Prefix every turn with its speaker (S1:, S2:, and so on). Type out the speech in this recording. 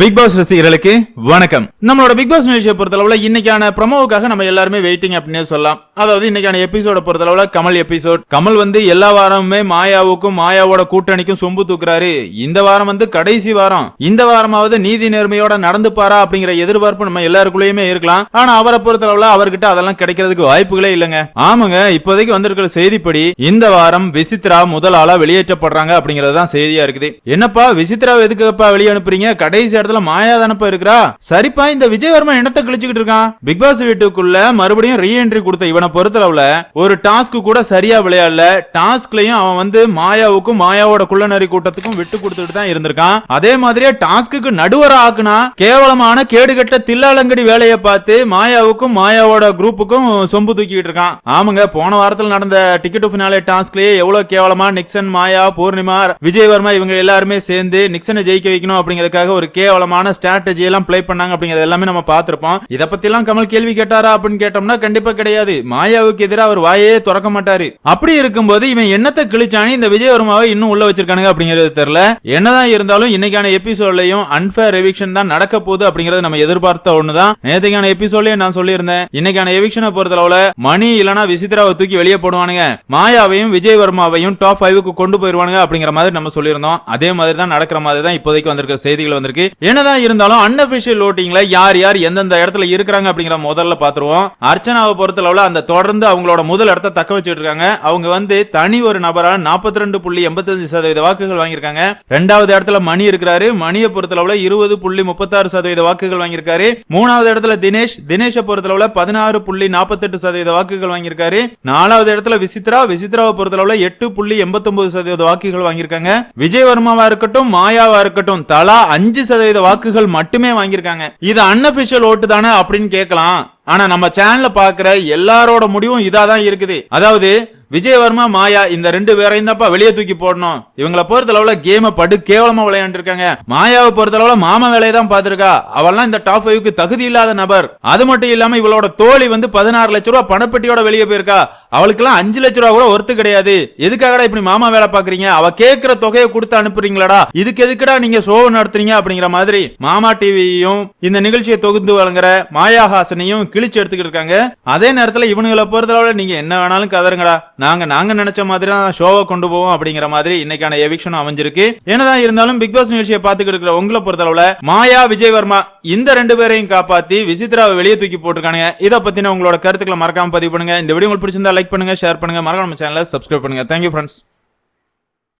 S1: Big pass ரசிகர்களுக்கு வணக்கம். நம்மளோட பிக் பாஸ் நிகழ்ச்சியை பொறுத்தளவுல இன்னைக்கான ப்ரமோவுக்காக நம்ம எல்லாருமே வெயிட்டிங் அப்படின்னே சொல்லலாம். அதாவது இன்னைக்கான எபிசோட பொறுத்தளவுல கமல் எபிசோட் கமல் வந்து எல்லா வாரமுமே மாயாவுக்கும் மாயாவோட கூட்டணிக்கும் சொம்பு தூக்குறாரு. இந்த வாரம் வந்து கடைசி வாரம். இந்த வாரமாவது நீதி நேர்மையோட நடந்துப்பாரா அப்படிங்கிற எதிர்பார்ப்பு நம்ம எல்லாருக்குள்ளயுமே இருக்கலாம். ஆனா அவரை பொறுத்தளவுல அவர்கிட்ட அதெல்லாம் கிடைக்கிறதுக்கு வாய்ப்புகளே இல்லைங்க. ஆமாங்க இப்போதைக்கு வந்திருக்கிற செய்திப்படி இந்த வாரம் விசித்ரா முதல் ஆளா வெளியேற்றப்படுறாங்க அப்படிங்கறது தான் செய்தியா இருக்குது. என்னப்பா விசித்ரா எதுக்குப்பா வெளியே அனுப்புறீங்க? கடைசி இடத்துல மாயா தானப்பா இருக்கிறா? சரிப்பா இந்த விஜயவர்மா என்னத்த கிழிச்சுக்கிட்டு இருக்கான் பிக் பாஸ் வீட்டுக்குள்ள மறுபடியும் ரீஎன்ட்ரி கொடுத்த இவனை பொறுத்தளவுல ஒரு டாஸ்க் கூட சரியா விளையாடல. டாஸ்க்லயும் அவன் வந்து மாயாவுக்கும் மாயாவோட குள்ளநரி கூட்டத்துக்கும் விட்டு கொடுத்துட்டு தான் இருந்திருக்கான். அதே மாதிரியே டாஸ்க்கு நடுவர ஆக்குனா கேவலமான கேடுகட்ட தில்லாலங்கடி வேலையை பார்த்து மாயாவுக்கும் மாயாவோட குரூப்புக்கும் சொம்பு தூக்கிட்டு இருக்கான். ஆமாங்க போன வாரத்தில் நடந்த டிக்கெட் ஃபினாலே டாஸ்க்லயே எவ்வளவு கேவலமா நிக்சன் மாயா பூர்ணிமா விஜயவர்மா இவங்க எல்லாருமே சேர்ந்து நிக்சனை ஜெயிக்க வைக்கணும் அப்படிங்கிறதுக்காக ஒரு கேவலமான ஸ்ட்ராட்டஜி எல்லாம் ப்ளே பண்ணாங்க அப்படிங்கறது எல்லாமே நம்ம பார்த்திருப்போம். இதை பத்தி எல்லாம் கமல் கேள்வி கேட்டாரா அப்படின்னு கேட்டோம்னா கண்டிப்பா கிடையாது. மாயாவுக்கு எதிராக அவர் வாயே திறக்க மாட்டாரு. அப்படி இருக்கும்போது இவன் என்னத்தை கிழிச்சானே இந்த விஜயவர்மாவை இன்னும் உள்ள வச்சிருக்கானுங்க அப்படிங்கிறது தெரியல. என்னதான் இருந்தாலும் இன்னைக்கான எபிசோட்லயும் அன்பேர் எவிக்ஷன் தான் நடக்க போகுது அப்படிங்கறது நம்ம எதிர்பார்த்த ஒண்ணுதான். நேற்றுக்கான எபிசோட்லயே நான் சொல்லியிருந்தேன். இன்னைக்கான எவிக்ஷனை பொறுத்தளவுல மணி இல்லனா விசித்ராவை தூக்கி வெளியே போடுவானுங்க. மாயாவையும் விஜய் வர்மாவையும் டாப் ஃபைவுக்கு கொண்டு போயிருவானுங்க அப்படிங்கிற மாதிரி நம்ம சொல்லியிருந்தோம். அதே மாதிரி தான் நடக்கிற மாதிரி தான் இப்போதைக்கு வந்திருக்கிற செய்திகள் வந்திருக்கு. இருக்கு. என்னதான் இருந்தாலும் அன்அபிஷியல் ஓட்டிங்ல யார் யார் எந்தெந்த இடத்துல இருக்கிறாங்க அப்படிங்கிற முதல்ல பாத்துருவோம் அர்ச்சனாவை பொறுத்தளவுல அந்த தொடர்ந்து அவங்களோட முதல் இடத்த தக்க வச்சுட்டு இருக்காங்க. அவங்க வந்து தனி ஒரு நபரால் நாற்பத்தி ரெண்டு புள்ளி எண்பத்தஞ்சு சதவீத வாக்குகள் வாங்கியிருக்காங்க. ரெண்டாவது இடத்துல மணி இருக்கிறாரு. மணியை பொறுத்தளவுல இருபது புள்ளி முப்பத்தாறு சதவீத வாக்குகள் வாங்கியிருக்காரு. மூணாவது இடத்துல தினேஷ். தினேஷை பொறுத்தளவுல பதினாறு புள்ளி நாற்பத்தெட்டு சதவீத வாக்குகள் வாங்கியிருக்காரு. நாலாவது இடத்துல விசித்ரா. விசித்ராவை பொறுத்தளவுல எட்டு புள்ளி எண்பத்தொன்பது சதவீத வாக்குகள் வாங்கியிருக்காங்க. விஜய் வர்மாவா இருக்கட்டும் மாயாவா இருக்கட்டும் தலா அஞ்சு சதவீத வாக்குகள் மட்டுமே வாங்கியிருக்காங்க. இது அன்அபிஷியல் ஓட்டு தானே அப்படின்னு கேட்கலாம். ஆனா நம்ம சேனல்ல பாக்குற எல்லாரோட முடிவும் இதா தான் இருக்குது. அதாவது விஜயவர்மா மாயா இந்த ரெண்டு பேரையும் தான்ப்பா வெளியே தூக்கி போடணும். இவங்கள பொறுத்தளவுல கேம படு கேவலமா விளையாண்டுருக்காங்க. மாயாவை பொறுத்த அளவுல மாமா வேலையை தான் பாத்திருக்கா அவெல்லாம் இந்த டாப் ஃபைவ்க்கு தகுதி இல்லாத நபர். அது மட்டும் இல்லாம இவளோட தோழி வந்து பதினாறு லட்ச ரூபா பணப்பெட்டியோட வெளியே போயிருக்கா. அவளுக்கெல்லாம் அஞ்சு லட்ச ரூபா கூட ஒருத்து கிடையாது. எதுக்காகடா இப்படி மாமா வேலை பாக்குறீங்க அவ கேட்கிற தொகையை கொடுத்து அனுப்புறீங்களாடா. இதுக்கு எதுக்குடா நீங்க ஷோ நடத்துறீங்க அப்படிங்கிற மாதிரி மாமா டிவியையும் இந்த நிகழ்ச்சியை தொகுந்து வழங்குற மாயாஹாசனையும் கிழிச்சு எடுத்துக்கிட்டு இருக்காங்க. அதே நேரத்துல இவனுங்களை பொறுத்தளவுல நீங்க என்ன வேணாலும் கதருங்கடா. நாங்க நாங்க நினைச்ச மாதிரி தான் ஷோவை கொண்டு போவோம் அப்படிங்கிற மாதிரி இன்னைக்கான எவிக்ஷனும் அமைஞ்சிருக்கு. என்னதான் இருந்தாலும் பிக் பாஸ் நிகழ்ச்சியை பார்த்துக்கிட்டு இருக்கிற உங்களை பொறுத்தளவுல மாயா விஜயவர்மா இந்த ரெண்டு பேரையும் காப்பாத்தி விசித்ராவை வெளியே தூக்கி போட்டிருக்கானுங்க. இதை பத்தின உங்களோட கருத்துக்களை மறக்காம பதிவு பண்ணுங்க. இந்த வீடியோ உங்களுக்கு பிடிச்சிருந்தா லைக் பண்ணுங்க ஷேர் பண்ணுங்க. மறக்காம சேனலை சப்ஸ்கிரைப் பண்ணுங்க. Thank you friends